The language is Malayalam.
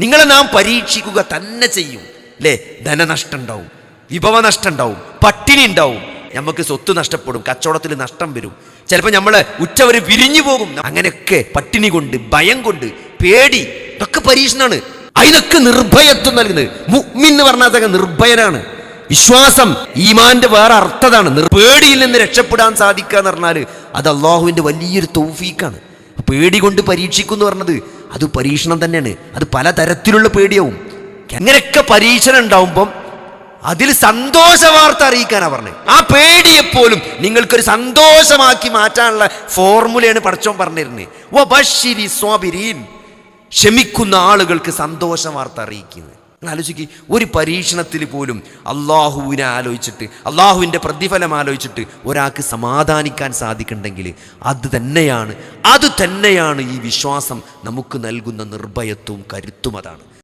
നിങ്ങളെ നാം പരീക്ഷിക്കുക തന്നെ ചെയ്യും. അല്ലേ ധനനഷ്ടം ഉണ്ടാവും. വിഭവ നഷ്ടം ഉണ്ടാവും. പട്ടിണി ഉണ്ടാവും. നമുക്ക് സ്വത്ത് നഷ്ടപ്പെടും. കച്ചവടത്തിൽ നഷ്ടം വരും. ചിലപ്പോൾ നമ്മൾ ഉച്ചവർ വിരിഞ്ഞു പോകും. അങ്ങനെയൊക്കെ പട്ടിണി കൊണ്ട് ഭയം കൊണ്ട് പേടി ഇതൊക്കെ പരീക്ഷണമാണ് അതിനൊക്കെ നിർഭയത്വം നൽകുന്നത്. മുഅ്മിൻ എന്ന് പറഞ്ഞാൽ നിർഭയനാണ് വിശ്വാസം ഈമാന്റെ വേറെ അർത്ഥതാണ്. പേടിയിൽ നിന്ന് രക്ഷപ്പെടാൻ സാധിക്കുക എന്ന് പറഞ്ഞാൽ അത് അള്ളാഹുവിന്റെ വലിയൊരു തൗഫീക്കാണ് പേടി കൊണ്ട് പരീക്ഷിക്കുന്നു പറഞ്ഞത് അത് പരീക്ഷണം തന്നെയാണ്. അത് പലതരത്തിലുള്ള പേടിയാവും. അങ്ങനെയൊക്കെ പരീക്ഷണം ഉണ്ടാവുമ്പം അതിൽ സന്തോഷ വാർത്ത അറിയിക്കാനാണ് പറഞ്ഞത് ആ പേടിയെപ്പോലും നിങ്ങൾക്കൊരു സന്തോഷമാക്കി മാറ്റാനുള്ള ഫോർമുലയാണ് പഠിച്ചോൻ പറഞ്ഞിരുന്നത്. ക്ഷമിക്കുന്ന ആളുകൾക്ക് സന്തോഷ വാർത്ത അറിയിക്കുന്നത്. നിങ്ങൾ ആലോചിക്ക് ഒരു പരീക്ഷണത്തിൽ പോലും അള്ളാഹുവിനെ ആലോചിച്ചിട്ട് അള്ളാഹുവിന്റെ പ്രതിഫലം ആലോചിച്ചിട്ട് ഒരാൾക്ക് സമാധാനിക്കാൻ സാധിക്കണ്ടെങ്കിൽ അത് തന്നെയാണ് അത് തന്നെയാണ് ഈ വിശ്വാസം നമുക്ക് നൽകുന്ന നിർഭയത്വവും കരുത്തും അതാണ്.